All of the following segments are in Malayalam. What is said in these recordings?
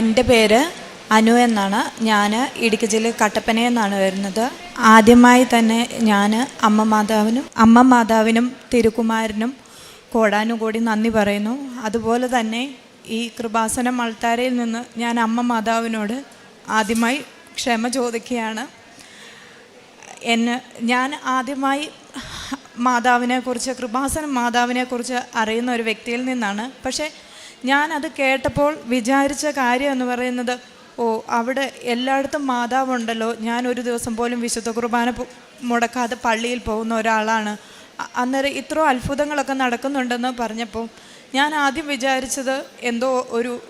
എന്റെ പേര് അനു എന്നാണ്. ഞാൻ ഇടുക്കി ജില്ലയിൽ കട്ടപ്പനയിൽ നിന്നാണ് വരുന്നത്. ആദ്യമായി തന്നെ ഞാൻ അമ്മ മാതാവിനും അമ്മ മാതാവിനും തിരുക്കുമാരനും കോടാനുകൂടി നന്ദി പറയുന്നു. അതുപോലെ തന്നെ ഈ കൃപാസനം മൾത്താരയിൽ നിന്ന് ഞാൻ അമ്മ മാതാവിനോട് ആദ്യമായി ക്ഷമ ചോദിക്കുകയാണ്. എന്നെ ഞാൻ ആദ്യമായി മാതാവിനെക്കുറിച്ച് കൃപാസനം മാതാവിനെക്കുറിച്ച് അറിയുന്ന ഒരു വ്യക്തിയിൽ നിന്നാണ്. പക്ഷേ ഞാനത് കേട്ടപ്പോൾ വിചാരിച്ച കാര്യം എന്ന് പറയുന്നത് ഓ അവിടെ എല്ലായിടത്തും മാതാവുണ്ടല്ലോ. ഞാൻ ഒരു ദിവസം പോലും വിശുദ്ധ കുർബാന മുടക്കാതെ പള്ളിയിൽ പോകുന്ന ഒരാളാണ്. അന്നേരം ഇത്ര അത്ഭുതങ്ങളൊക്കെ നടക്കുന്നുണ്ടെന്ന് പറഞ്ഞപ്പോൾ ഞാൻ ആദ്യം വിചാരിച്ചത് എന്തോ ഒരു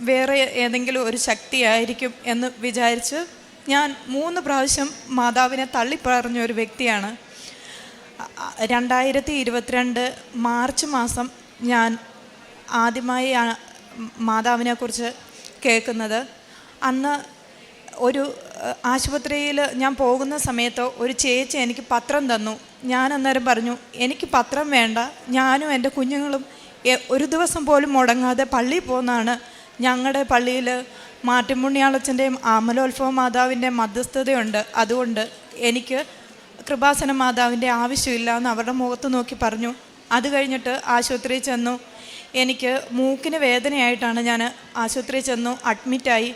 വേറെ ഏതെങ്കിലും ഒരു ശക്തിയായിരിക്കും എന്ന് വിചാരിച്ച് ഞാൻ മൂന്ന് പ്രാവശ്യം മാതാവിനെ തള്ളിപ്പറഞ്ഞ ഒരു വ്യക്തിയാണ്. രണ്ടായിരത്തി ഇരുപത്തിരണ്ട് മാർച്ച് മാസം ഞാൻ ആദ്യമായി മാതാവിനെ കുറിച്ച് കേൾക്കുന്നത്. അന്ന് ഒരു ആശുപത്രിയിൽ ഞാൻ പോകുന്ന സമയത്ത് ഒരു ചേച്ചി എനിക്ക് പത്രം തന്നു. ഞാൻ അന്നേരം പറഞ്ഞു എനിക്ക് പത്രം വേണ്ട. ഞാനും എന്റെ കുഞ്ഞുങ്ങളും ഒരു ദിവസം പോലും മുടങ്ങാതെ പള്ളിയിൽ പോകുന്നതാണ്. ഞങ്ങളുടെ പള്ളിയിൽ മാറ്റുമുണ്ണിയാളച്ചന്റെയും ആമലോത്ഭവ മാതാവിന്റെ മധ്യസ്ഥതയുണ്ട്. അതുകൊണ്ട് എനിക്ക് കൃപാസന മാതാവിന്റെ ആവശ്യമില്ല എന്ന് അവരുടെ മുഖത്ത് നോക്കി പറഞ്ഞു. അത് കഴിഞ്ഞിട്ട് ആശുപത്രിയിൽ ചെന്നു. എനിക്ക് മൂക്കിന് വേദനയായിട്ടാണ് ഞാൻ ആശുപത്രിയിൽ ചെന്നു അഡ്മിറ്റായി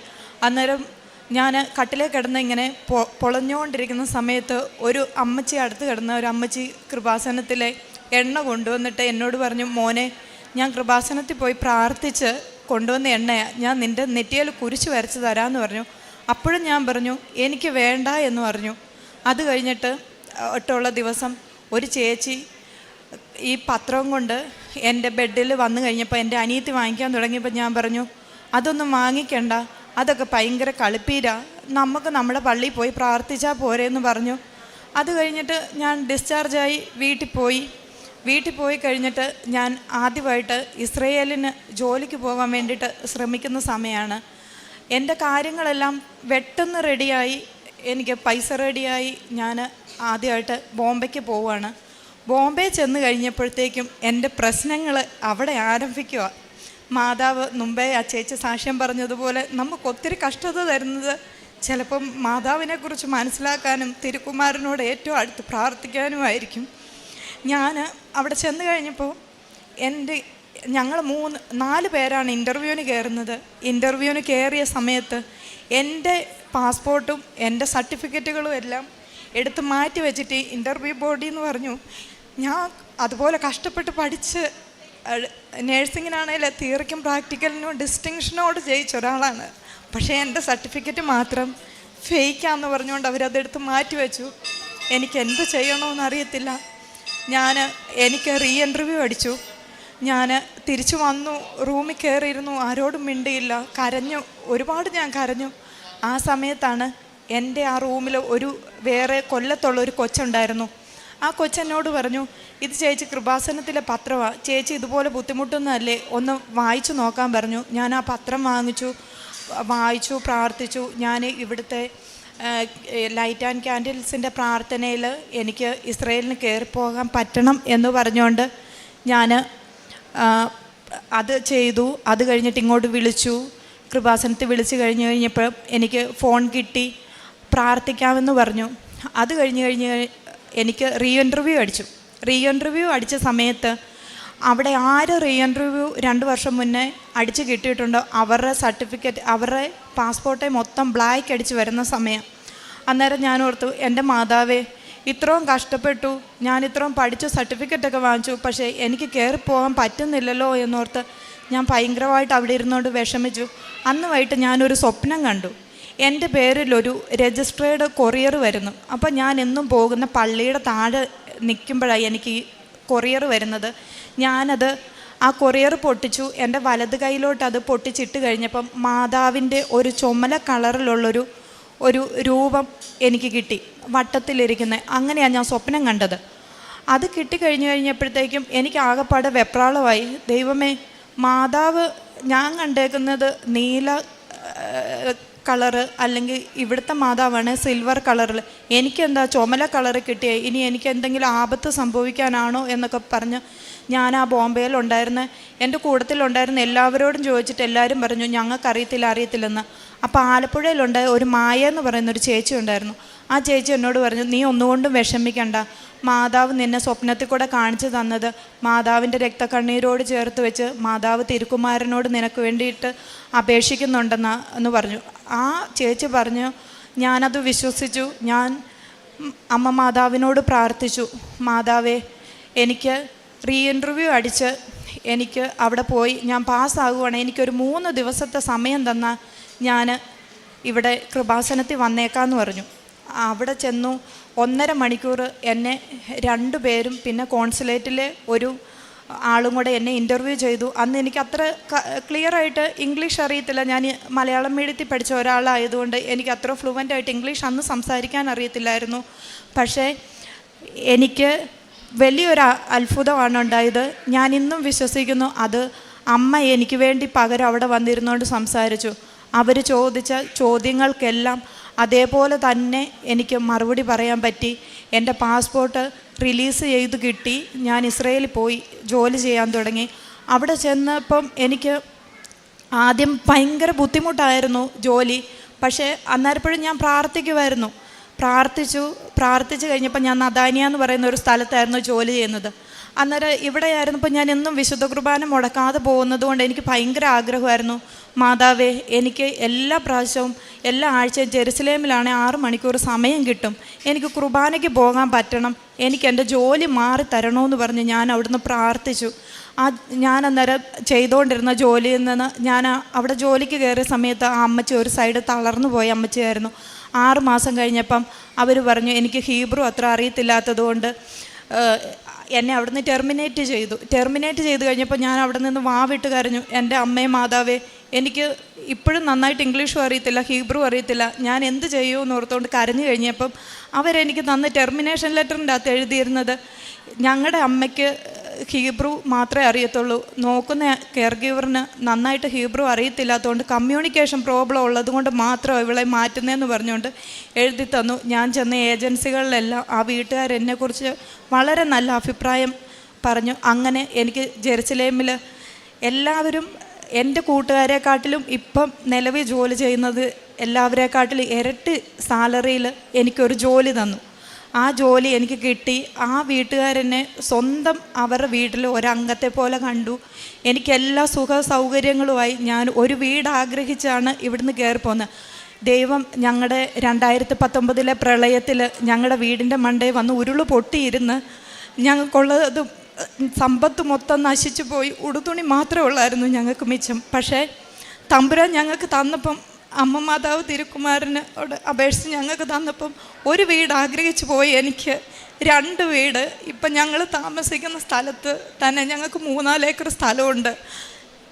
അന്നേരം ഞാൻ കട്ടിലേ കിടന്ന് ഇങ്ങനെ പൊ പൊളഞ്ഞുകൊണ്ടിരിക്കുന്ന സമയത്ത് ഒരു അമ്മച്ചി അടുത്ത് കിടന്ന ഒരു അമ്മച്ചി കൃപാസനത്തിലെ എണ്ണ കൊണ്ടുവന്നിട്ട് എന്നോട് പറഞ്ഞു മോനെ ഞാൻ കൃപാസനത്തിൽ പോയി പ്രാർത്ഥിച്ച് കൊണ്ടുവന്ന എണ്ണയാണ് ഞാൻ നിന്റെ നെറ്റിയിൽ കുരിശ് വരച്ച് തരാമെന്ന് പറഞ്ഞു. അപ്പോഴും ഞാൻ പറഞ്ഞു എനിക്ക് വേണ്ട എന്ന് പറഞ്ഞു. അത് കഴിഞ്ഞിട്ട് ഒട്ടുള്ള ദിവസം ഒരു ചേച്ചി ഈ പത്രം കൊണ്ട് എന്റെ ബെഡിൽ വന്നു കഴിഞ്ഞപ്പോൾ എന്റെ അനിയത്തി വാങ്ങിക്കാൻ തുടങ്ങിയപ്പോൾ ഞാൻ പറഞ്ഞു അതൊന്നും വാങ്ങിക്കണ്ട അതൊക്കെ ഭയങ്കര കളിപ്പീരാ. നമുക്ക് നമ്മുടെ പള്ളിയിൽ പോയി പ്രാർത്ഥിച്ചാൽ പോരെ എന്ന് പറഞ്ഞു. അത് കഴിഞ്ഞിട്ട് ഞാൻ ഡിസ്ചാർജായി വീട്ടിൽ പോയി. വീട്ടിൽ പോയി കഴിഞ്ഞിട്ട് ഞാൻ ആദ്യമായിട്ട് ഇസ്രയേലിന് ജോലിക്ക് പോകാൻ വേണ്ടിയിട്ട് ശ്രമിക്കുന്ന സമയമാണ്. എന്റെ കാര്യങ്ങളെല്ലാം വെട്ടെന്ന് റെഡിയായി എനിക്ക് പൈസ റെഡിയായി ഞാൻ ആദ്യമായിട്ട് ബോംബെക്ക് പോവുകയാണ്. ബോംബെ ചെന്ന് കഴിഞ്ഞപ്പോഴത്തേക്കും എന്റെ പ്രശ്നങ്ങൾ അവിടെ ആരംഭിക്കുക. മാതാവ് മുമ്പേ ആ ചേച്ചി സാക്ഷ്യം പറഞ്ഞതുപോലെ നമുക്ക് ഒത്തിരി കഷ്ടത തരുന്നത് ചിലപ്പം മാതാവിനെക്കുറിച്ച് മനസ്സിലാക്കാനും തിരുക്കുമാരനോട് ഏറ്റവും അടുത്ത് പ്രാർത്ഥിക്കാനുമായിരിക്കും. ഞാൻ അവിടെ ചെന്ന് കഴിഞ്ഞപ്പോൾ എന്റെ ഞങ്ങൾ മൂന്ന് നാല് പേരാണ് ഇന്റർവ്യൂവിന് കയറുന്നത്. ഇന്റർവ്യൂവിന് കയറിയ സമയത്ത് എന്റെ പാസ്പോർട്ടും എന്റെ സർട്ടിഫിക്കറ്റുകളും എല്ലാം എടുത്ത് മാറ്റി വെച്ചിട്ട് ഇന്റർവ്യൂ ബോഡി എന്ന് പറഞ്ഞു ഞാൻ അതുപോലെ കഷ്ടപ്പെട്ട് പഠിച്ച് നേഴ്സിങ്ങിനാണെങ്കിൽ തിയറിക്കും പ്രാക്ടിക്കലിനും ഡിസ്റ്റിങ്ഷനോട് ജയിച്ച ഒരാളാണ്. പക്ഷേ എന്റെ സർട്ടിഫിക്കറ്റ് മാത്രം ഫേക്കാന്ന് പറഞ്ഞുകൊണ്ട് അവരതെടുത്ത് മാറ്റി വെച്ചു എനിക്ക് എന്ത് ചെയ്യണമെന്ന് അറിയത്തില്ല ഞാൻ എനിക്ക് റീ ഇന്റർവ്യൂ അടിച്ചു. ഞാൻ തിരിച്ചു വന്നു റൂമിൽ കയറിയിരുന്നു ആരോടും മിണ്ടിയില്ല. കരഞ്ഞു ഒരുപാട് ഞാൻ കരഞ്ഞു. ആ സമയത്താണ് എന്റെ ആ റൂമിൽ ഒരു വേറെ കൊല്ലത്തുള്ള ഒരു കൊച്ചുണ്ടായിരുന്നു. ആ കൊച്ചെന്നോട് പറഞ്ഞു ഇത് ചേച്ചി കൃപാസനത്തിലെ പത്രമാണ് ചേച്ചി ഇതുപോലെ ബുദ്ധിമുട്ടൊന്നുമല്ലേ ഒന്ന് വായിച്ചു നോക്കാൻ പറഞ്ഞു. ഞാൻ ആ പത്രം വാങ്ങിച്ചു വായിച്ചു പ്രാർത്ഥിച്ചു. ഞാൻ ഇവിടുത്തെ ലൈറ്റ് ആൻഡ് ക്യാൻഡിൽസിന്റെ പ്രാർത്ഥനയിൽ എനിക്ക് ഇസ്രയേലിന് കയറിപ്പോകാൻ പറ്റണം എന്ന് പറഞ്ഞുകൊണ്ട് ഞാൻ അത് ചെയ്തു. അത് കഴിഞ്ഞിട്ട് ഇങ്ങോട്ട് വിളിച്ചു. കൃപാസനത്തിൽ വിളിച്ചു കഴിഞ്ഞ് കഴിഞ്ഞപ്പോൾ എനിക്ക് ഫോൺ കിട്ടി. പ്രാർത്ഥിക്കാമെന്ന് പറഞ്ഞു. അത് കഴിഞ്ഞ് കഴിഞ്ഞ് എനിക്ക് റീ ഇന്റർവ്യൂ അടിച്ചു. റീ ഇന്റർവ്യൂ അടിച്ച സമയത്ത് അവിടെ ആര് റീ ഇന്റർവ്യൂ രണ്ട് വർഷം മുന്നേ അടിച്ച് കിട്ടിയിട്ടുണ്ടോ അവരുടെ സർട്ടിഫിക്കറ്റ് അവരുടെ പാസ്പോർട്ടെ മൊത്തം ബ്ലാക്ക് അടിച്ച് വരുന്ന സമയം. അന്നേരം ഞാൻ ഓർത്തു എന്റെ മാതാവേ ഇത്രയും കഷ്ടപ്പെട്ടു. ഞാൻ ഇത്രയും പഠിച്ചു സർട്ടിഫിക്കറ്റൊക്കെ വാങ്ങിച്ചു. പക്ഷേ എനിക്ക് കയറി പോകാൻ പറ്റുന്നില്ലല്ലോ എന്നോർത്ത് ഞാൻ ഭയങ്കരമായിട്ട് അവിടെ ഇരുന്നുകൊണ്ട് വിഷമിച്ചു. അന്ന് വൈകിട്ട് ഞാനൊരു സ്വപ്നം കണ്ടു. എന്റെ പേരിലൊരു രജിസ്ട്രേഡ് കൊറിയർ വരുന്നു. അപ്പോൾ ഞാൻ എന്നും പോകുന്ന പള്ളിയുടെ താഴെ നിൽക്കുമ്പോഴാണ് എനിക്ക് ഈ കൊറിയർ വരുന്നത്. ഞാനത് ആ കൊറിയർ പൊട്ടിച്ചു. എന്റെ വലത് കൈയിലോട്ട് അത് പൊട്ടിച്ചിട്ട് കഴിഞ്ഞപ്പം മാതാവിന്റെ ഒരു ചുമല കളറിലുള്ളൊരു ഒരു രൂപം എനിക്ക് കിട്ടി. വട്ടത്തിലിരിക്കുന്നത് അങ്ങനെയാണ് ഞാൻ സ്വപ്നം കണ്ടത്. അത് കിട്ടിക്കഴിഞ്ഞ് കഴിഞ്ഞപ്പോഴത്തേക്കും എനിക്ക് ആകെപ്പാടെ വെപ്രാളമായി. ദൈവമേ മാതാവ് ഞാൻ കണ്ടേക്കുന്നത് നീല കളറ് അല്ലെങ്കിൽ ഇവിടുത്തെ മാതാവാണ് സിൽവർ കളറിൽ എനിക്കെന്താ ചുമല കളറ് കിട്ടിയേ? ഇനി എനിക്ക് എന്തെങ്കിലും ആപത്ത് സംഭവിക്കാനാണോ എന്നൊക്കെ പറഞ്ഞ് ഞാൻ ആ ബോംബെയിലുണ്ടായിരുന്ന. എന്റെ കൂട്ടത്തിലുണ്ടായിരുന്ന എല്ലാവരോടും ചോദിച്ചിട്ട് എല്ലാവരും പറഞ്ഞു ഞങ്ങൾക്ക് അറിയത്തില്ല അറിയത്തില്ലെന്ന്. അപ്പോൾ ആലപ്പുഴയിലുണ്ടായ ഒരു മായ എന്ന് പറയുന്ന ഒരു ചേച്ചി ഉണ്ടായിരുന്നു. ആ ചേച്ചി എന്നോട് പറഞ്ഞു നീ ഒന്നുകൊണ്ടും വിഷമിക്കണ്ട. മാതാവ് നിന്നെ സ്വപ്നത്തിൽ കൂടെ കാണിച്ചു തന്നത്. മാതാവിന്റെ രക്തക്കണ്ണീരോട് ചേർത്ത് വെച്ച് മാതാവ് തിരുക്കുമാരനോട് നിനക്ക് വേണ്ടിയിട്ട് അപേക്ഷിക്കുന്നുണ്ടെന്ന് എന്ന് പറഞ്ഞു. ആ ചേച്ചി പറഞ്ഞു ഞാനത് വിശ്വസിച്ചു. ഞാൻ അമ്മ മാതാവിനോട് പ്രാർത്ഥിച്ചു. മാതാവേ എനിക്ക് റീ ഇന്റർവ്യൂ അടിച്ച് എനിക്ക് അവിടെ പോയി ഞാൻ പാസ്സാകുവാണ്. എനിക്കൊരു മൂന്ന് ദിവസത്തെ സമയം തന്നാൽ ഞാൻ ഇവിടെ കൃപാസനത്തിൽ വന്നേക്കാമെന്ന് പറഞ്ഞു. അവിടെ ചെന്നു. ഒന്നര മണിക്കൂർ എന്നെ രണ്ടു പേരും പിന്നെ കോൺസുലേറ്റിലെ ഒരു ആളും കൂടെ എന്നെ ഇന്റർവ്യൂ ചെയ്തു. അന്ന് എനിക്ക് അത്ര ക്ലിയർ ആയിട്ട് ഇംഗ്ലീഷ് അറിയത്തില്ല. ഞാൻ മലയാളം മീഡിയത്തിൽ പഠിച്ച ഒരാളായതുകൊണ്ട് എനിക്ക് അത്ര ഫ്ലുവന്റ് ആയിട്ട് ഇംഗ്ലീഷ് അന്ന് സംസാരിക്കാൻ അറിയത്തില്ലായിരുന്നു. പക്ഷേ എനിക്ക് വലിയൊരു അത്ഭുതമാണ് ഉണ്ടായത്. ഞാൻ ഇന്നും വിശ്വസിക്കുന്നു അത് അമ്മ എനിക്ക് വേണ്ടി പകരം അവിടെ വന്നിരുന്നുകൊണ്ട് സംസാരിച്ചു. അവർ ചോദിച്ച ചോദ്യങ്ങൾക്കെല്ലാം അതേപോലെ തന്നെ എനിക്ക് മറുപടി പറയാൻ പറ്റി. എന്റെ പാസ്പോർട്ട് റിലീസ് ചെയ്ത് കിട്ടി. ഞാൻ ഇസ്രയേലിൽ പോയി ജോലി ചെയ്യാൻ തുടങ്ങി. അവിടെ ചെന്നപ്പം എനിക്ക് ആദ്യം ഭയങ്കര ബുദ്ധിമുട്ടായിരുന്നു ജോലി. പക്ഷേ അന്നേരപ്പോഴും ഞാൻ പ്രാർത്ഥിക്കുമായിരുന്നു. പ്രാർത്ഥിച്ചു. പ്രാർത്ഥിച്ചു കഴിഞ്ഞപ്പോൾ ഞാൻ നദാനിയ എന്ന് പറയുന്ന ഒരു സ്ഥലത്തായിരുന്നു ജോലി ചെയ്യുന്നത്. അന്നേരം ഇവിടെയായിരുന്നപ്പോൾ ഞാൻ എന്നും വിശുദ്ധ കുർബാന മുടക്കാതെ പോകുന്നത് കൊണ്ട് എനിക്ക് ഭയങ്കര ആഗ്രഹമായിരുന്നു. മാതാവേ എനിക്ക് എല്ലാ പ്രാവശ്യവും എല്ലാ ആഴ്ചയും ജെറുസലേമിലാണ് ആറ് മണിക്കൂർ സമയം കിട്ടും. എനിക്ക് കുർബാനയ്ക്ക് പോകാൻ പറ്റണം. എനിക്ക് എന്റെ ജോലി മാറി തരണമെന്ന് പറഞ്ഞ് ഞാൻ അവിടുന്ന് പ്രാർത്ഥിച്ചു. ആ ഞാൻ അന്നേരം ചെയ്തുകൊണ്ടിരുന്ന ജോലിയിൽ നിന്ന് ഞാൻ അവിടെ ജോലിക്ക് കയറിയ സമയത്ത് ആ അമ്മച്ചി ഒരു സൈഡ് തളർന്നു പോയ അമ്മച്ചിയായിരുന്നു. ആറ് മാസം കഴിഞ്ഞപ്പം അവർ പറഞ്ഞു എനിക്ക് ഹീബ്രു അത്ര അറിയത്തില്ലാത്തതുകൊണ്ട് എന്നെ അവിടുന്ന് ടെർമിനേറ്റ് ചെയ്തു. ടെർമിനേറ്റ് ചെയ്ത് കഴിഞ്ഞപ്പോൾ ഞാൻ അവിടെ നിന്ന് വാവിട്ട് കരഞ്ഞു. എന്റെ അമ്മയും മാതാവേ എനിക്ക് ഇപ്പോഴും നന്നായിട്ട് ഇംഗ്ലീഷും അറിയത്തില്ല ഹീബ്രു അറിയത്തില്ല. ഞാൻ എന്ത് ചെയ്യുമെന്ന് ഓർത്തുകൊണ്ട് കരഞ്ഞു കഴിഞ്ഞപ്പം അവരെനിക്ക് തന്ന ടെർമിനേഷൻ ലെറ്ററിന്റെ അകത്ത് എഴുതിയിരുന്നത് ഞങ്ങളുടെ അമ്മയ്ക്ക് ഹീബ്രു മാത്രമേ അറിയത്തുള്ളൂ. നോക്കുന്ന കെയർ ഗീവറിന് നന്നായിട്ട് ഹീബ്രു അറിയത്തില്ലാത്തതുകൊണ്ട് കമ്മ്യൂണിക്കേഷൻ പ്രോബ്ലം ഉള്ളതുകൊണ്ട് മാത്രം ഇവളെ മാറ്റുന്നതെന്ന് പറഞ്ഞുകൊണ്ട് എഴുതി തന്നു. ഞാൻ ചെന്ന ഏജൻസികളിലെല്ലാം ആ വീട്ടുകാർ എന്നെക്കുറിച്ച് വളരെ നല്ല അഭിപ്രായം പറഞ്ഞു. അങ്ങനെ എനിക്ക് ജെറുസലേമിൽ എല്ലാവരും എന്റെ കൂട്ടുകാരെക്കാട്ടിലും ഇപ്പം നിലവിൽ ജോലി ചെയ്യുന്നത് എല്ലാവരെക്കാട്ടിലും ഇരട്ടി സാലറിയിൽ എനിക്കൊരു ജോലി തന്നു. ആ ജോലി എനിക്ക് കിട്ടി. ആ വീട്ടുകാരനെ സ്വന്തം അവരുടെ വീട്ടിൽ ഒരംഗത്തെ പോലെ കണ്ടു. എനിക്കെല്ലാ സുഖ സൗകര്യങ്ങളുമായി ഞാൻ ഒരു വീട് ആഗ്രഹിച്ചാണ് ഇവിടുന്ന് കയറി പോകുന്നത് ദൈവം ഞങ്ങളുടെ രണ്ടായിരത്തി പത്തൊമ്പതിലെ പ്രളയത്തിൽ ഞങ്ങളുടെ വീടിന്റെ മണ്ടേ വന്ന് ഉരുൾ പൊട്ടിയിരുന്ന് ഞങ്ങൾക്കുള്ളത് സമ്പത്ത് മൊത്തം നശിച്ചു പോയി. ഉടുതുണി മാത്രമേ ഉള്ളായിരുന്നു ഞങ്ങൾക്ക് മിച്ചം. പക്ഷേ തമ്പുരാൻ ഞങ്ങൾക്ക് തന്നപ്പം അമ്മ മാതാവ് തിരുക്കുമാരന് അവിടെ അപേക്ഷിച്ച് ഞങ്ങൾക്ക് തന്നപ്പം ഒരു വീട് ആഗ്രഹിച്ചു പോയി എനിക്ക്. രണ്ട് വീട്. ഇപ്പം ഞങ്ങൾ താമസിക്കുന്ന സ്ഥലത്ത് തന്നെ ഞങ്ങൾക്ക് മൂന്നാൽ ഏക്കർ സ്ഥലമുണ്ട്.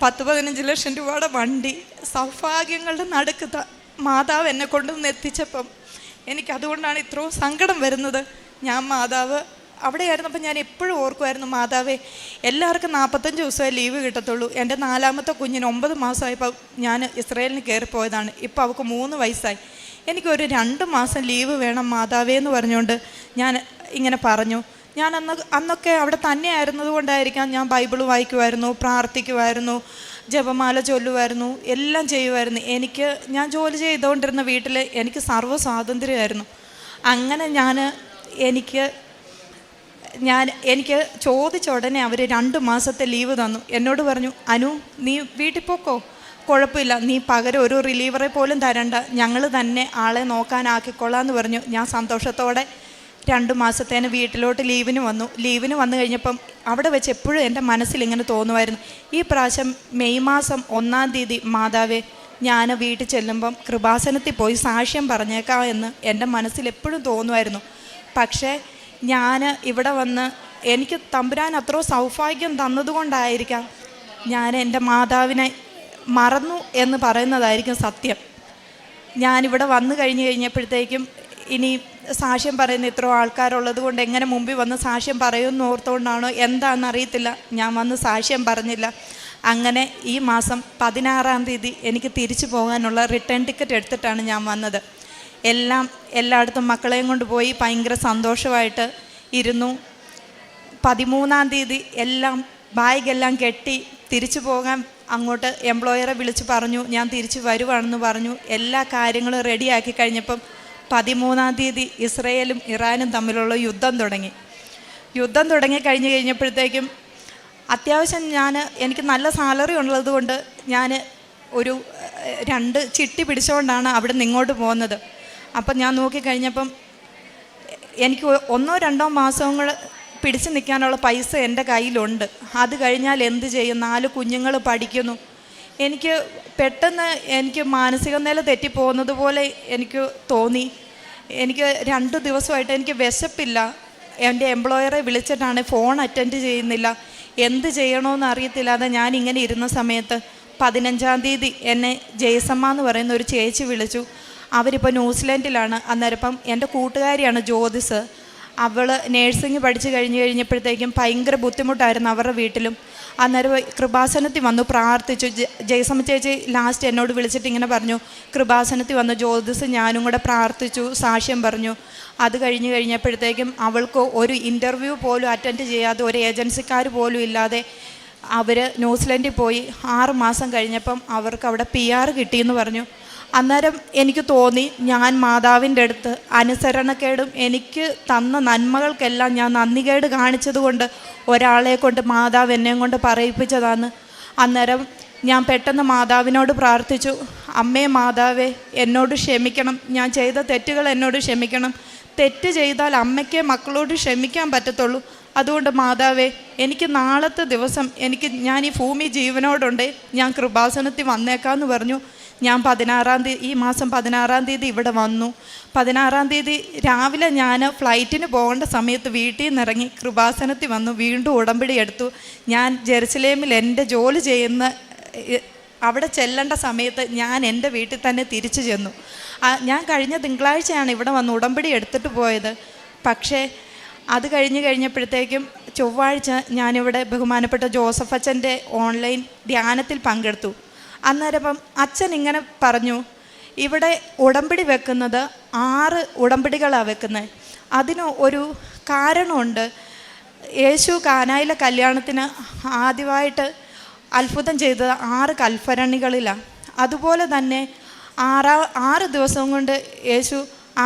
പത്ത് പതിനഞ്ച് ലക്ഷം രൂപയുടെ വണ്ടി. സൗഭാഗ്യങ്ങളുടെ നടുക്ക് മാതാവ് എന്നെ കൊണ്ടുവന്ന് എത്തിച്ചപ്പം എനിക്കതുകൊണ്ടാണ് ഇത്രയും സങ്കടം വരുന്നത്. ഞാൻ മാതാവ് അവിടെയായിരുന്നപ്പോൾ ഞാൻ എപ്പോഴും ഓർക്കുമായിരുന്നു മാതാവേ എല്ലാവർക്കും നാൽപ്പത്തഞ്ച് ദിവസമേ ലീവ് കിട്ടത്തുള്ളൂ. എന്റെ നാലാമത്തെ കുഞ്ഞിന് ഒമ്പത് മാസമായപ്പോൾ ഞാൻ ഇസ്രയേലിന് കയറിപ്പോയതാണ്. ഇപ്പോൾ അവൾക്ക് മൂന്ന് വയസ്സായി. എനിക്കൊരു രണ്ട് മാസം ലീവ് വേണം മാതാവേ എന്ന് പറഞ്ഞുകൊണ്ട് ഞാൻ ഇങ്ങനെ പറഞ്ഞു. ഞാൻ അന്ന് അന്നൊക്കെ അവിടെ തന്നെ ആയിരുന്നതുകൊണ്ടായിരിക്കാം ഞാൻ ബൈബിൾ വായിക്കുമായിരുന്നു പ്രാർത്ഥിക്കുമായിരുന്നു ജപമാല ചൊല്ലുമായിരുന്നു എല്ലാം ചെയ്യുമായിരുന്നു എനിക്ക് ഞാൻ ജോലി ചെയ്തുകൊണ്ടിരുന്ന വീട്ടിൽ എനിക്ക് സർവ സ്വാതന്ത്ര്യമായിരുന്നു അങ്ങനെ ഞാൻ എനിക്ക് ഞാൻ എനിക്ക് ചോദിച്ച ഉടനെ അവർ രണ്ട് മാസത്തെ ലീവ് തന്നു. എന്നോട് പറഞ്ഞു അനു നീ വീട്ടിൽ പോക്കോ? കുഴപ്പമില്ല നീ പകരം ഒരു റിലീവറെ പോലും തരണ്ട. ഞങ്ങൾ തന്നെ ആളെ നോക്കാനാക്കിക്കൊള്ളാം എന്ന് പറഞ്ഞു. ഞാൻ സന്തോഷത്തോടെ രണ്ട് മാസത്തേന് വീട്ടിലോട്ട് ലീവിന് വന്നു. ലീവിന് വന്നു കഴിഞ്ഞപ്പം അവിടെ വെച്ച് എപ്പോഴും എന്റെ മനസ്സിൽ ഇങ്ങനെ തോന്നുമായിരുന്നു. ഈ പ്രാവശ്യം മെയ് മാസം ഒന്നാം തീയതി മാതാവേ ഞാൻ വീട്ടിൽ ചെല്ലുമ്പം കൃപാസനത്തിൽ പോയി സാക്ഷ്യം പറഞ്ഞേക്കാം എന്ന് എന്റെ മനസ്സിൽ എപ്പോഴും തോന്നുമായിരുന്നു. പക്ഷേ ഞാൻ ഇവിടെ വന്ന് എനിക്ക് തമ്പുരാൻ അത്ര സൗഭാഗ്യം തന്നതുകൊണ്ടായിരിക്കാം ഞാൻ എന്റെ മാതാവിനെ മറന്നു എന്ന് പറയുന്നതായിരിക്കും സത്യം. ഞാനിവിടെ വന്നു കഴിഞ്ഞ് കഴിഞ്ഞപ്പോഴത്തേക്കും ഇനി സാക്ഷ്യം പറയുന്ന ഇത്ര ആൾക്കാരുള്ളത് കൊണ്ട് എങ്ങനെ മുമ്പിൽ വന്ന് സാക്ഷ്യം പറയുമെന്ന് ഓർത്തുകൊണ്ടാണോ എന്താണെന്ന് അറിയത്തില്ല. ഞാൻ വന്ന് സാക്ഷ്യം പറഞ്ഞില്ല. അങ്ങനെ ഈ മാസം പതിനാറാം തീയതി എനിക്ക് തിരിച്ചു പോകാനുള്ള റിട്ടേൺ ടിക്കറ്റ് എടുത്തിട്ടാണ് ഞാൻ വന്നത്. എല്ലാം എല്ലായിടത്തും മക്കളെയും കൊണ്ട് പോയി ഭയങ്കര സന്തോഷമായിട്ട് ഇരുന്നു. പതിമൂന്നാം തീയതി എല്ലാം ബാഗെല്ലാം കെട്ടി തിരിച്ചു പോകാൻ അങ്ങോട്ട് എംപ്ലോയറെ വിളിച്ച് പറഞ്ഞു ഞാൻ തിരിച്ചു വരുവാണെന്ന് പറഞ്ഞു. എല്ലാ കാര്യങ്ങളും റെഡിയാക്കി കഴിഞ്ഞപ്പം പതിമൂന്നാം തീയതി ഇസ്രയേലും ഇറാനും തമ്മിലുള്ള യുദ്ധം തുടങ്ങി. യുദ്ധം തുടങ്ങി കഴിഞ്ഞ് കഴിഞ്ഞപ്പോഴത്തേക്കും അത്യാവശ്യം ഞാൻ എനിക്ക് നല്ല സാലറി ഉള്ളതുകൊണ്ട് ഞാൻ ഒരു രണ്ട് ചിട്ടി പിടിച്ചുകൊണ്ടാണ് അവിടെ നിന്ന് ഇങ്ങോട്ട് പോകുന്നത്. അപ്പം ഞാൻ നോക്കിക്കഴിഞ്ഞപ്പം എനിക്ക് ഒന്നോ രണ്ടോ മാസങ്ങൾ പിടിച്ചു നിൽക്കാനുള്ള പൈസ എന്റെ കയ്യിലുണ്ട്. അത് കഴിഞ്ഞാൽ എന്ത് ചെയ്യും? നാല് കുഞ്ഞുങ്ങൾ പഠിക്കുന്നു. എനിക്ക് പെട്ടെന്ന് എനിക്ക് മാനസിക നില തെറ്റിപ്പോകുന്നത് പോലെ എനിക്ക് തോന്നി. എനിക്ക് രണ്ട് ദിവസമായിട്ട് എനിക്ക് വിശപ്പില്ല. എന്റെ എംപ്ലോയറെ വിളിച്ചിട്ടാണ് ഫോൺ അറ്റൻഡ് ചെയ്യുന്നില്ല. എന്ത് ചെയ്യണമെന്ന് അറിയത്തില്ലാതെ ഞാൻ ഇങ്ങനെ ഇരുന്ന സമയത്ത് പതിനഞ്ചാം തീയതി എന്നെ ജയസമ്മ എന്ന് പറയുന്ന ഒരു ചേച്ചി വിളിച്ചു. അവരിപ്പോൾ ന്യൂസിലാൻഡിലാണ്. അന്നേരം ഇപ്പം എന്റെ കൂട്ടുകാരിയാണ് ജ്യോതിസ്. അവൾ നേഴ്സിംഗ് പഠിച്ചു കഴിഞ്ഞ് കഴിഞ്ഞപ്പോഴത്തേക്കും ഭയങ്കര ബുദ്ധിമുട്ടായിരുന്നു അവരുടെ വീട്ടിലും. അന്നേരം കൃപാസനത്തിൽ വന്നു പ്രാർത്ഥിച്ചു. ജയസമ്മ ചേച്ചി ലാസ്റ്റ് എന്നോട് വിളിച്ചിട്ട് ഇങ്ങനെ പറഞ്ഞു. കൃപാസനത്തിൽ വന്നു ജ്യോതിസ് ഞാനും കൂടെ പ്രാർത്ഥിച്ചു സാക്ഷ്യം പറഞ്ഞു. അത് കഴിഞ്ഞ് കഴിഞ്ഞപ്പോഴത്തേക്കും അവൾക്ക് ഒരു ഇന്റർവ്യൂ പോലും അറ്റൻഡ് ചെയ്യാതെ ഒരു ഏജൻസിക്കാർ പോലും ഇല്ലാതെ അവർ ന്യൂസിലൻഡിൽ പോയി. ആറ് മാസം കഴിഞ്ഞപ്പം അവർക്ക് അവിടെ പി ആർ കിട്ടിയെന്ന് പറഞ്ഞു. അന്നേരം എനിക്ക് തോന്നി ഞാൻ മാതാവിന്റെ അടുത്ത് അനുസരണക്കേടും എനിക്ക് തന്ന നന്മകൾക്കെല്ലാം ഞാൻ നന്ദികേട് കാണിച്ചതുകൊണ്ട് ഒരാളെ കൊണ്ട് മാതാവ് എന്നെ കൊണ്ട് പറയിപ്പിച്ചതാണ്. അന്നേരം ഞാൻ പെട്ടെന്ന് മാതാവിനോട് പ്രാർത്ഥിച്ചു അമ്മേ മാതാവേ എന്നോട് ക്ഷമിക്കണം. ഞാൻ ചെയ്ത തെറ്റുകൾ എന്നോട് ക്ഷമിക്കണം. തെറ്റ് ചെയ്താൽ അമ്മയ്ക്ക് മക്കളോട് ക്ഷമിക്കാൻ പറ്റത്തുള്ളൂ. അതുകൊണ്ട് മാതാവേ എനിക്ക് നാളത്തെ ദിവസം എനിക്ക് ഞാൻ ഈ ഭൂമി ജീവനോടുണ്ട് ഞാൻ കൃപാസനത്തിൽ വന്നേക്കാമെന്ന് പറഞ്ഞു. ഞാൻ പതിനാറാം തീയതി ഈ മാസം പതിനാറാം തീയതി ഇവിടെ വന്നു. പതിനാറാം തീയതി രാവിലെ ഞാൻ ഫ്ലൈറ്റിന് പോകേണ്ട സമയത്ത് വീട്ടിൽ നിന്ന് ഇറങ്ങി കൃപാസനത്തിൽ വന്നു. വീണ്ടും ഉടമ്പടി എടുത്തു. ഞാൻ ജെറുസലേമിൽ എന്റെ ജോലി ചെയ്യുന്ന അവിടെ ചെല്ലേണ്ട സമയത്ത് ഞാൻ എന്റെ വീട്ടിൽ തന്നെ തിരിച്ചു ചെന്നു. ഞാൻ കഴിഞ്ഞ തിങ്കളാഴ്ചയാണ് ഇവിടെ വന്ന് ഉടമ്പടി എടുത്തിട്ട് പോയത്. പക്ഷേ അത് കഴിഞ്ഞ് കഴിഞ്ഞപ്പോഴത്തേക്കും ചൊവ്വാഴ്ച ഞാനിവിടെ ബഹുമാനപ്പെട്ട ജോസഫ് അച്ഛന്റെ ഓൺലൈൻ ധ്യാനത്തിൽ പങ്കെടുത്തു. അന്നേരം അപ്പം അച്ഛൻ ഇങ്ങനെ പറഞ്ഞു ഇവിടെ ഉടമ്പടി വെക്കുന്നത് ആറ് ഉടമ്പടികളാണ് വെക്കുന്നത് അതിന് ഒരു കാരണമുണ്ട്. യേശു കാനായിലെ കല്യാണത്തിന് ആദ്യമായിട്ട് അത്ഭുതം ചെയ്തത് ആറ് കൽഫരണികളിലാണ് അതുപോലെ തന്നെ ആറാ ആറ് ദിവസം കൊണ്ട് യേശു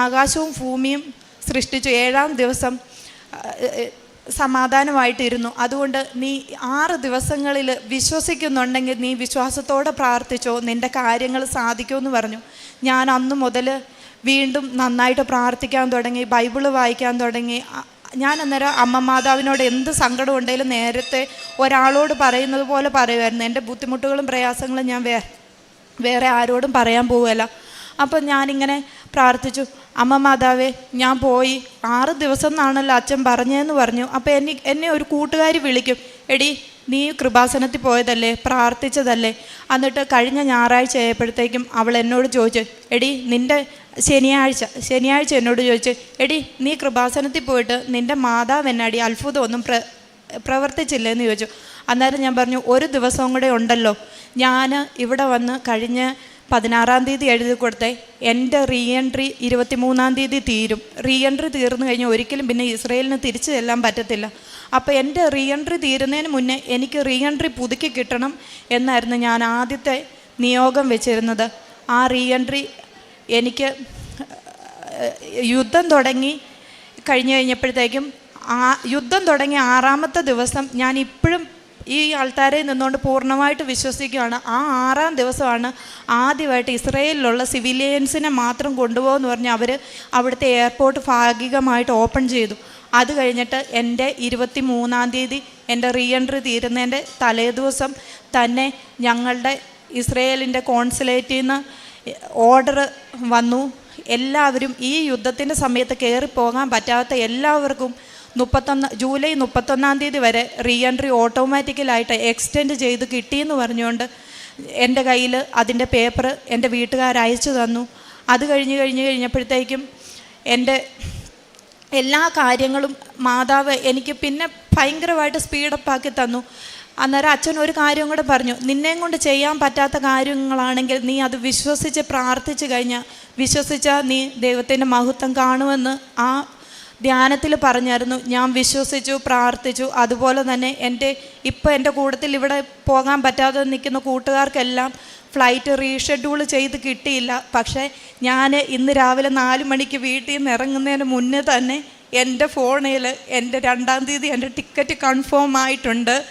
ആകാശവും ഭൂമിയും സൃഷ്ടിച്ചു. ഏഴാം ദിവസം സമാധാനമായിട്ടിരുന്നു. അതുകൊണ്ട് നീ ആറ് ദിവസങ്ങളിൽ വിശ്വസിക്കുന്നുണ്ടെങ്കിൽ നീ വിശ്വാസത്തോടെ പ്രാർത്ഥിച്ചോ നിന്റെ കാര്യങ്ങൾ സാധിക്കുമെന്ന് പറഞ്ഞു. ഞാൻ അന്ന് മുതൽ വീണ്ടും നന്നായിട്ട് പ്രാർത്ഥിക്കാൻ തുടങ്ങി ബൈബിൾ വായിക്കാൻ തുടങ്ങി. ഞാൻ അന്നേരം അമ്മ മാതാവിനോട് എന്ത് സങ്കടം ഉണ്ടെങ്കിലും നേരത്തെ ഒരാളോട് പറയുന്നത് പോലെ പറയുമായിരുന്നു. എന്റെ ബുദ്ധിമുട്ടുകളും പ്രയാസങ്ങളും ഞാൻ വേ വേറെ ആരോടും പറയാൻ പോവുകയല്ല. അപ്പം ഞാനിങ്ങനെ പ്രാർത്ഥിച്ചു. അമ്മ മാതാവേ ഞാൻ പോയി. ആറ് ദിവസം എന്നാണല്ലോ അച്ഛൻ പറഞ്ഞതെന്ന് പറഞ്ഞു. അപ്പോൾ എന്നെ എന്നെ ഒരു കൂട്ടുകാരി വിളിക്കും. എടി നീ കൃപാസനത്തിൽ പോയതല്ലേ? പ്രാർത്ഥിച്ചതല്ലേ? എന്നിട്ട് കഴിഞ്ഞ ഞായറാഴ്ച ആയപ്പോഴത്തേക്കും അവൾ എന്നോട് ചോദിച്ചു എടി നിന്റെ ശനിയാഴ്ച ശനിയാഴ്ച എന്നോട് ചോദിച്ചു എടി നീ കൃപാസനത്തിൽ പോയിട്ട് നിന്റെ മാതാവ് എന്നാടി അത്ഭുതമൊന്നും പ്ര പ്രവർത്തിച്ചില്ലേ എന്ന് ചോദിച്ചു. അന്നേരം ഞാൻ പറഞ്ഞു ഒരു ദിവസവും കൂടെ ഉണ്ടല്ലോ. ഞാൻ ഇവിടെ വന്ന് കഴിഞ്ഞ പതിനാറാം തീയതി എഴുതി കൊടുത്തേ. എന്റെ റീ എൻട്രി ഇരുപത്തിമൂന്നാം തീയതി തീരും. റീ എൻട്രി തീർന്നു കഴിഞ്ഞാൽ ഒരിക്കലും പിന്നെ ഇസ്രയേലിന് തിരിച്ചു ചെല്ലാൻ പറ്റത്തില്ല. അപ്പോൾ എന്റെ റീ എൻട്രി തീരുന്നതിന് മുന്നേ എനിക്ക് റീ എൻട്രി പുതുക്കി കിട്ടണം എന്നായിരുന്നു ഞാൻ ആദ്യത്തെ നിയോഗം വെച്ചിരുന്നത്. ആ റീ എൻട്രി എനിക്ക് യുദ്ധം തുടങ്ങി കഴിഞ്ഞു കഴിഞ്ഞപ്പോഴത്തേക്കും ആ യുദ്ധം തുടങ്ങിയ ആറാമത്തെ ദിവസം ഞാൻ ഇപ്പോഴും ഈ ആൾക്കാരെ നിന്നുകൊണ്ട് പൂർണമായിട്ട് വിശ്വസിക്കുകയാണ്. ആ ആറാം ദിവസമാണ് ആദ്യമായിട്ട് ഇസ്രയേലിലുള്ള സിവിലിയൻസിനെ മാത്രം കൊണ്ടുപോകുമെന്ന് പറഞ്ഞ് അവർ അവിടുത്തെ എയർപോർട്ട് ഭാഗികമായിട്ട് ഓപ്പൺ ചെയ്തു. അത് കഴിഞ്ഞിട്ട് എന്റെ ഇരുപത്തി മൂന്നാം തീയതി എന്റെ റീ എൻട്രി തീരുന്നതിന്റെ തലേദിവസം തന്നെ ഞങ്ങളുടെ ഇസ്രയേലിന്റെ കോൺസുലേറ്റിൽ നിന്ന് ഓർഡർ വന്നു. എല്ലാവരും ഈ യുദ്ധത്തിന്റെ സമയത്ത് കയറിപ്പോകാൻ പോകാൻ പറ്റാത്ത എല്ലാവർക്കും മുപ്പത്തൊന്ന് ജൂലൈ മുപ്പത്തൊന്നാം തീയതി വരെ റീ എൻട്രി ഓട്ടോമാറ്റിക്കലായിട്ട് എക്സ്റ്റെൻഡ് ചെയ്ത് കിട്ടിയെന്ന് പറഞ്ഞുകൊണ്ട് എന്റെ കയ്യിൽ അതിന്റെ പേപ്പർ എന്റെ വീട്ടുകാർ അയച്ചു തന്നു. അത് കഴിഞ്ഞ് കഴിഞ്ഞ് കഴിഞ്ഞപ്പോഴത്തേക്കും എന്റെ എല്ലാ കാര്യങ്ങളും മാതാവ് എനിക്ക് പിന്നെ ഭയങ്കരമായിട്ട് സ്പീഡപ്പാക്കി തന്നു. അന്നേരം അച്ഛൻ ഒരു കാര്യം കൂടെ പറഞ്ഞു നിന്നെയും കൊണ്ട് ചെയ്യാൻ പറ്റാത്ത കാര്യങ്ങളാണെങ്കിൽ നീ അത് വിശ്വസിച്ച് പ്രാർത്ഥിച്ചു കഴിഞ്ഞാൽ വിശ്വസിച്ചാൽ നീ ദൈവത്തിന്റെ മഹത്വം കാണുമെന്ന് ആ ധ്യാനത്തിൽ പറഞ്ഞായിരുന്നു ഞാൻ വിശ്വസിച്ചു പ്രാർത്ഥിച്ചു. അതുപോലെ തന്നെ എന്റെ ഇപ്പോൾ എന്റെ കൂട്ടത്തിൽ ഇവിടെ പോകാൻ പറ്റാതെ നിൽക്കുന്ന കൂട്ടുകാർക്കെല്ലാം ഫ്ലൈറ്റ് റീഷെഡ്യൂൾ ചെയ്ത് കിട്ടിയില്ല. പക്ഷേ ഞാൻ ഇന്ന് രാവിലെ നാല് മണിക്ക് വീട്ടിൽ നിന്ന് ഇറങ്ങുന്നതിന് മുന്നേ തന്നെ എന്റെ ഫോണിൽ എന്റെ രണ്ടാം തീയതി എന്റെ ടിക്കറ്റ് കൺഫേം ആയിട്ടുണ്ട്.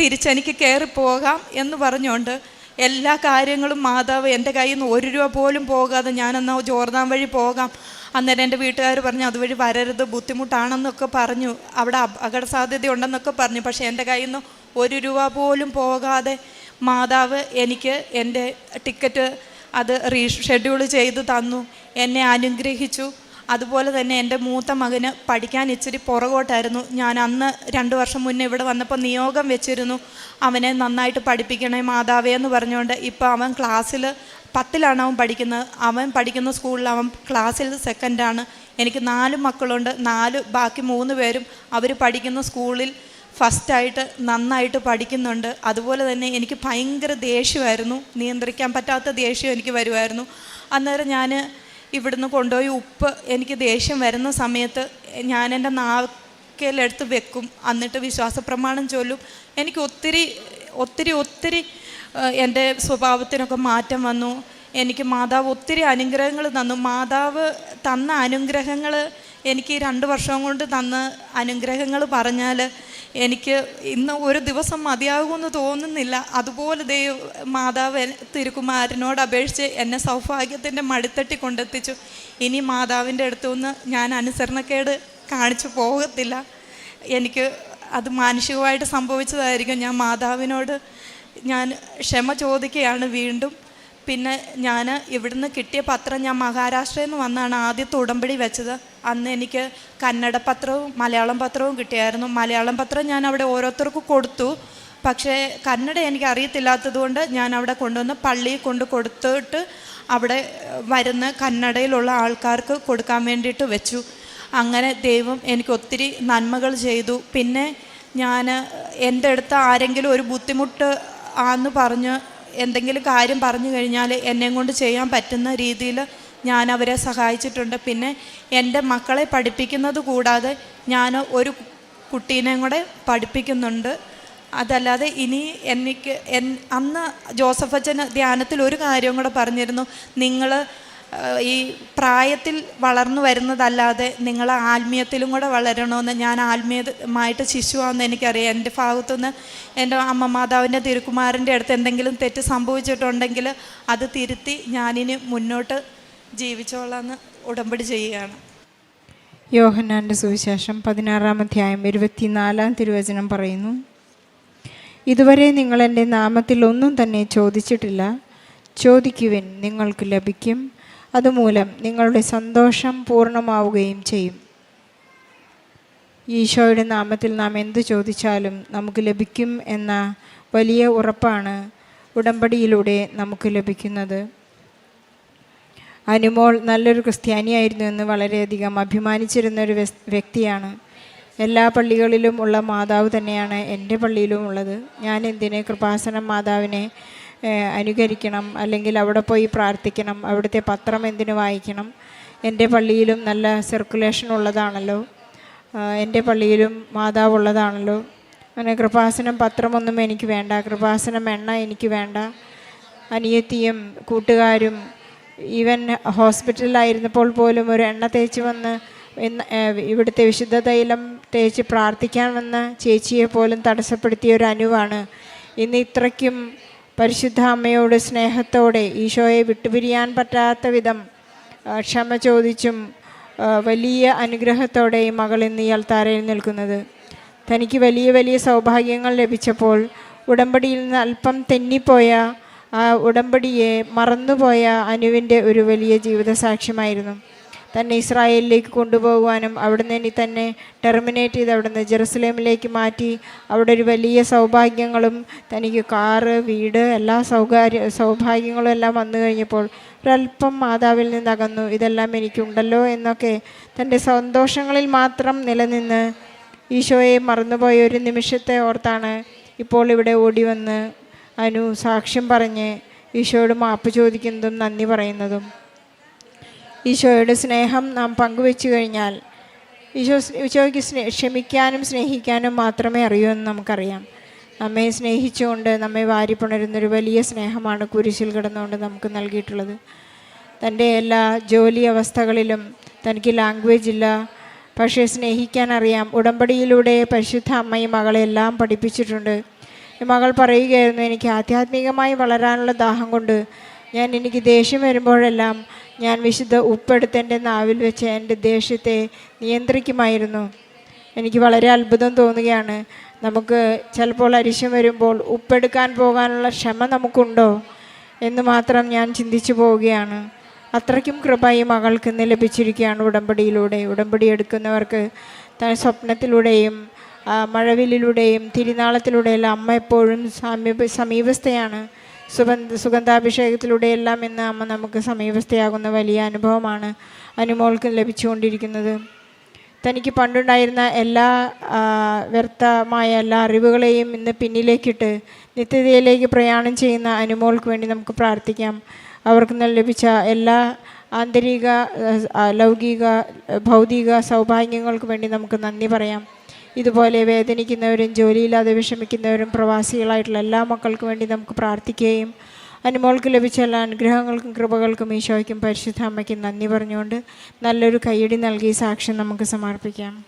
തിരിച്ചെനിക്ക് കയറി പോകാം എന്ന് പറഞ്ഞുകൊണ്ട് എല്ലാ കാര്യങ്ങളും മാതാവ് എന്റെ കയ്യിൽ നിന്ന് ഒരു രൂപ പോലും പോകാതെ ഞാനെന്നാ ജോർദാൻ വഴി പോകാം. അന്നേരം എന്റെ വീട്ടുകാർ പറഞ്ഞു അതുവഴി വരരുത് ബുദ്ധിമുട്ടാണെന്നൊക്കെ പറഞ്ഞു. അവിടെ അപകട സാധ്യത ഉണ്ടെന്നൊക്കെ പറഞ്ഞു. പക്ഷേ എന്റെ കയ്യിൽ നിന്ന് ഒരു രൂപ പോലും പോകാതെ മാതാവ് എനിക്ക് എന്റെ ടിക്കറ്റ് അത് റീ ഷെഡ്യൂൾ ചെയ്ത് തന്നു. എന്നെ അനുഗ്രഹിച്ചു. അതുപോലെ തന്നെ എന്റെ മൂത്ത മകന് പഠിക്കാൻ ഇച്ചിരി പുറകോട്ടായിരുന്നു. ഞാൻ അന്ന് രണ്ട് വർഷം മുന്നേ ഇവിടെ വന്നപ്പോൾ നിയോഗം വെച്ചിരുന്നു. അവനെ നന്നായിട്ട് പഠിപ്പിക്കണേ മാതാവേ എന്ന് പറഞ്ഞുകൊണ്ട് ഇപ്പോൾ അവൻ ക്ലാസ്സിൽ പത്തിലാണ് അവൻ പഠിക്കുന്നത്. അവൻ പഠിക്കുന്ന സ്കൂളിൽ അവൻ ക്ലാസ്സിൽ സെക്കൻഡാണ് എനിക്ക് നാല് മക്കളുണ്ട്. നാല് ബാക്കി മൂന്ന് പേരും അവർ പഠിക്കുന്ന സ്കൂളിൽ ഫസ്റ്റായിട്ട് നന്നായിട്ട് പഠിക്കുന്നുണ്ട്. അതുപോലെ തന്നെ എനിക്ക് ഭയങ്കര ദേഷ്യമായിരുന്നു. നിയന്ത്രിക്കാൻ പറ്റാത്ത ദേഷ്യം എനിക്ക് വരുമായിരുന്നു. അന്നേരം ഞാൻ ഇവിടുന്ന് കൊണ്ടുപോയി ഉപ്പ് എനിക്ക് ദേഷ്യം വരുന്ന സമയത്ത് ഞാൻ എന്റെ നാക്കയിലെടുത്ത് വെക്കും. എന്നിട്ട് വിശ്വാസപ്രമാണം ചൊല്ലും. എനിക്ക് ഒത്തിരി ഒത്തിരി ഒത്തിരി എന്റെ സ്വഭാവത്തിനൊക്കെ മാറ്റം വന്നു. എനിക്ക് മാതാവ് ഒത്തിരി അനുഗ്രഹങ്ങൾ തന്നു. മാതാവ് തന്ന അനുഗ്രഹങ്ങൾ എനിക്ക് രണ്ട് വർഷം കൊണ്ട് തന്ന അനുഗ്രഹങ്ങൾ പറഞ്ഞാൽ എനിക്ക് ഇന്ന് ഒരു ദിവസം മതിയാകുമെന്ന് തോന്നുന്നില്ല. അതുപോലെ ദൈവ മാതാവ് തിരുക്കുമാരനോട് അപേക്ഷിച്ച് എന്നെ സൗഭാഗ്യത്തിന്റെ മടിത്തട്ടി കൊണ്ടെത്തിച്ചു. ഇനി മാതാവിന്റെ അടുത്തുനിന്ന് ഞാൻ അനുസരണക്കേട് കാണിച്ചു പോകത്തില്ല. എനിക്ക് അത് മാനുഷികമായിട്ട് സംഭവിച്ചതായിരിക്കും. ഞാൻ മാതാവിനോട് ഞാൻ ക്ഷമ ചോദിക്കുകയാണ് വീണ്ടും. പിന്നെ ഞാൻ ഇവിടുന്ന് കിട്ടിയ പത്രം ഞാൻ മഹാരാഷ്ട്രയിൽ നിന്ന് വന്നാണ് ആദ്യത്തെ ഉടമ്പടി വെച്ചത്. അന്ന് എനിക്ക് കന്നഡ പത്രവും മലയാളം പത്രവും കിട്ടിയായിരുന്നു. മലയാളം പത്രം ഞാൻ അവിടെ ഓരോരുത്തർക്കും കൊടുത്തു. പക്ഷേ കന്നഡ എനിക്ക് അറിയത്തില്ലാത്തത് കൊണ്ട് ഞാൻ അവിടെ കൊണ്ടുവന്ന് പള്ളിയിൽ കൊണ്ട് കൊടുത്തിട്ട് അവിടെ വരുന്ന കന്നഡയിലുള്ള ആൾക്കാർക്ക് കൊടുക്കാൻ വേണ്ടിയിട്ട് വെച്ചു. അങ്ങനെ ദൈവം എനിക്ക് ഒത്തിരി നന്മകൾ ചെയ്തു. പിന്നെ ഞാൻ എന്റെ അടുത്ത് ആരെങ്കിലും ഒരു ബുദ്ധിമുട്ട് ആന്ന് പറഞ്ഞ് എന്തെങ്കിലും കാര്യം പറഞ്ഞു കഴിഞ്ഞാൽ എന്നെയും കൊണ്ട് ചെയ്യാൻ പറ്റുന്ന രീതിയിൽ ഞാൻ അവരെ സഹായിച്ചിട്ടുണ്ട്. പിന്നെ എന്റെ മക്കളെ പഠിപ്പിക്കുന്നത് കൂടാതെ ഞാൻ ഒരു കുട്ടീനെയും കൂടെ പഠിപ്പിക്കുന്നുണ്ട്. അതല്ലാതെ ഇനി എനിക്ക് അന്ന് ജോസഫ് അച്ഛൻ ധ്യാനത്തിൽ ഒരു കാര്യം കൂടെ പറഞ്ഞിരുന്നു. നിങ്ങൾ ഈ പ്രായത്തിൽ വളർന്നു വരുന്നതല്ലാതെ നിങ്ങൾ ആത്മീയത്തിലും കൂടെ വളരണമെന്ന് ഞാൻ ആത്മീയമായിട്ട് ശിശുവാണെന്ന് എനിക്കറിയാം. എന്റെ ഭാഗത്തുനിന്ന് എന്റെ അമ്മ മാതാവിന്റെ തിരുക്കുമാരന്റെ അടുത്ത് എന്തെങ്കിലും തെറ്റ് സംഭവിച്ചിട്ടുണ്ടെങ്കിൽ അത് തിരുത്തി ഞാനിനി മുന്നോട്ട് ജീവിച്ചോളാന്ന് ഉടമ്പടി ചെയ്യുകയാണ്. യോഹന്നാന്റെ സുവിശേഷം പതിനാറാം അധ്യായം ഇരുപത്തിനാലാം തിരുവചനം പറയുന്നു. ഇതുവരെ നിങ്ങൾ എന്റെ നാമത്തിൽ ഒന്നും തന്നെ ചോദിച്ചിട്ടില്ല. ചോദിക്കുവിൻ നിങ്ങൾക്ക് ലഭിക്കും. അതുമൂലം നിങ്ങളുടെ സന്തോഷം പൂർണമാവുകയും ചെയ്യും. ഈശോയുടെ നാമത്തിൽ നാം എന്തു ചോദിച്ചാലും നമുക്ക് ലഭിക്കും എന്ന വലിയ ഉറപ്പാണ് ഉടമ്പടിയിലൂടെ നമുക്ക് ലഭിക്കുന്നത്. അനുമോൾ നല്ലൊരു ക്രിസ്ത്യാനിയായിരുന്നു എന്ന് വളരെയധികം അഭിമാനിച്ചിരുന്ന ഒരു വ്യക്തിയാണ്. എല്ലാ പള്ളികളിലും ഉള്ള മാതാവ് തന്നെയാണ് എന്റെ പള്ളിയിലും ഉള്ളത്. ഞാൻ എന്തിന് കൃപാസനം മാതാവിനെ അനുകരിക്കണം അല്ലെങ്കിൽ അവിടെ പോയി പ്രാർത്ഥിക്കണം അവിടുത്തെ പത്രം എന്തിനു വായിക്കണം? എന്റെ പള്ളിയിലും നല്ല സർക്കുലേഷൻ ഉള്ളതാണല്ലോ. എന്റെ പള്ളിയിലും മാതാവ് ഉള്ളതാണല്ലോ. അങ്ങനെ കൃപാസനം പത്രമൊന്നും എനിക്ക് വേണ്ട കൃപാസനം എണ്ണ എനിക്ക് വേണ്ട. അനിയത്തിയും കൂട്ടുകാരും ഈവൻ ഹോസ്പിറ്റലിലായിരുന്നപ്പോൾ പോലും ഒരു എണ്ണ തേച്ച് വന്ന് ഇവിടുത്തെ വിശുദ്ധ തൈലം തേച്ച് പ്രാർത്ഥിക്കാൻ വന്ന ചേച്ചിയെ പോലും തടസ്സപ്പെടുത്തിയ ഒരു അനുവാണ്. ഇന്ന് ഇത്രയ്ക്കും പരിശുദ്ധ അമ്മയോട് സ്നേഹത്തോടെ ഈശോയെ വിട്ടുപിരിയാൻ പറ്റാത്ത വിധം ക്ഷമ ചോദിച്ചും വലിയ അനുഗ്രഹത്തോടെ ഈ മകൾ ഇന്ന് ഈ അൾത്താരയിൽ നിൽക്കുന്നത്. തനിക്ക് വലിയ വലിയ സൗഭാഗ്യങ്ങൾ ലഭിച്ചപ്പോൾ ഉടമ്പടിയിൽ നിന്ന് അല്പം തെന്നിപ്പോയ ആ ഉടമ്പടിയെ മറന്നുപോയ അനുവിന്റെ ഒരു വലിയ ജീവിത സാക്ഷ്യമായിരുന്നു തന്നെ ഇസ്രായേലിലേക്ക് കൊണ്ടുപോകുവാനും അവിടുന്ന് ഇനി തന്നെ ടെർമിനേറ്റ് ചെയ്ത് അവിടുന്ന് ജെറുസലേമിലേക്ക് മാറ്റി അവിടെ ഒരു വലിയ സൗഭാഗ്യങ്ങളും തനിക്ക് കാറ് വീട് എല്ലാ സൗകാര്യ സൗഭാഗ്യങ്ങളും എല്ലാം വന്നു കഴിഞ്ഞപ്പോൾ ഒരല്പം മാതാവിൽ നിന്ന് അകന്നു ഇതെല്ലാം എനിക്കുണ്ടല്ലോ എന്നൊക്കെ തന്റെ സന്തോഷങ്ങളിൽ മാത്രം നിലനിന്ന് ഈശോയെ മറന്നുപോയ ഒരു നിമിഷത്തെ ഓർത്താണ് ഇപ്പോൾ ഇവിടെ ഓടി വന്ന് അനു സാക്ഷ്യം പറഞ്ഞ് ഈശോയോട് മാപ്പ് ചോദിക്കുന്നതും നന്ദി പറയുന്നതും. ഈശോയുടെ സ്നേഹം നാം പങ്കുവെച്ചു കഴിഞ്ഞാൽ ഈശോ ഈശോയ്ക്ക് സ്നേ ക്ഷമിക്കാനും സ്നേഹിക്കാനും മാത്രമേ അറിയൂ എന്ന് നമുക്കറിയാം. നമ്മെ സ്നേഹിച്ചുകൊണ്ട് നമ്മെ വാരിപ്പുണരുന്നൊരു വലിയ സ്നേഹമാണ് കുരിശിൽ കിടന്നുകൊണ്ട് നമുക്ക് നൽകിയിട്ടുള്ളത്. തന്റെ എല്ലാ ജോലി അവസ്ഥകളിലും തനിക്ക് ലാംഗ്വേജ് ഇല്ല. പക്ഷേ സ്നേഹിക്കാൻ അറിയാം. ഉടമ്പടിയിലൂടെ പരിശുദ്ധ അമ്മയും മകളെ എല്ലാം പഠിപ്പിച്ചിട്ടുണ്ട്. ഈ മകൾ പറയുകയായിരുന്നു എനിക്ക് ആധ്യാത്മികമായി വളരാനുള്ള ദാഹം കൊണ്ട് ഞാൻ എനിക്ക് ദേഷ്യം വരുമ്പോഴെല്ലാം ഞാൻ വിശുദ്ധ ഉപ്പെടുത്ത് എന്റെ നാവിൽ വെച്ച് എന്റെ ദേഷ്യത്തെ നിയന്ത്രിക്കുമായിരുന്നു. എനിക്ക് വളരെ അത്ഭുതം തോന്നുകയാണ്. നമുക്ക് ചിലപ്പോൾ അരിശം വരുമ്പോൾ ഉപ്പെടുക്കാൻ പോകാനുള്ള ക്ഷമ നമുക്കുണ്ടോ എന്ന് മാത്രം ഞാൻ ചിന്തിച്ചു പോവുകയാണ്. അത്രയ്ക്കും കൃപ ഈ മകൾക്ക് ഇന്ന് ലഭിച്ചിരിക്കുകയാണ് ഉടമ്പടിയിലൂടെ. ഉടമ്പടി എടുക്കുന്നവർക്ക് സ്വപ്നത്തിലൂടെയും മഴവിലൂടെയും തിരുനാളത്തിലൂടെയെല്ലാം അമ്മ എപ്പോഴും സമീപ സമീപസ്ഥയാണ്. സുഗന്ധ സുഗന്ധാഭിഷേകത്തിലൂടെയെല്ലാം ഇന്ന് അമ്മ നമുക്ക് സമീപസ്ഥയാകുന്ന വലിയ അനുഭവമാണ് അനുമോൾക്ക് ലഭിച്ചുകൊണ്ടിരിക്കുന്നത്. തനിക്ക് പണ്ടുണ്ടായിരുന്ന എല്ലാ വ്യർത്ഥമായ എല്ലാ അറിവുകളെയും ഇന്ന് പിന്നിലേക്കിട്ട് നിത്യതയിലേക്ക് പ്രയാണം ചെയ്യുന്ന അനുമോൾക്ക് വേണ്ടി നമുക്ക് പ്രാർത്ഥിക്കാം. അവർക്ക് ലഭിച്ച എല്ലാ ആന്തരിക ലൗകിക ഭൗതിക സൗഭാഗ്യങ്ങൾക്ക് വേണ്ടി നമുക്ക് നന്ദി പറയാം. ഇതുപോലെ വേദനിക്കുന്നവരും ജോലിയില്ലാതെ വിഷമിക്കുന്നവരും പ്രവാസികളായിട്ടുള്ള എല്ലാ മക്കൾക്കും വേണ്ടി നമുക്ക് പ്രാർത്ഥിക്കുകയും അനുമോൾക്ക് ലഭിച്ച എല്ലാ അനുഗ്രഹങ്ങൾക്കും കൃപകൾക്കും ഈശോയ്ക്കും പരിശുദ്ധ അമ്മയ്ക്കും നന്ദി പറഞ്ഞുകൊണ്ട് നല്ലൊരു കയ്യടി നൽകി സാക്ഷ്യം നമുക്ക് സമർപ്പിക്കാം.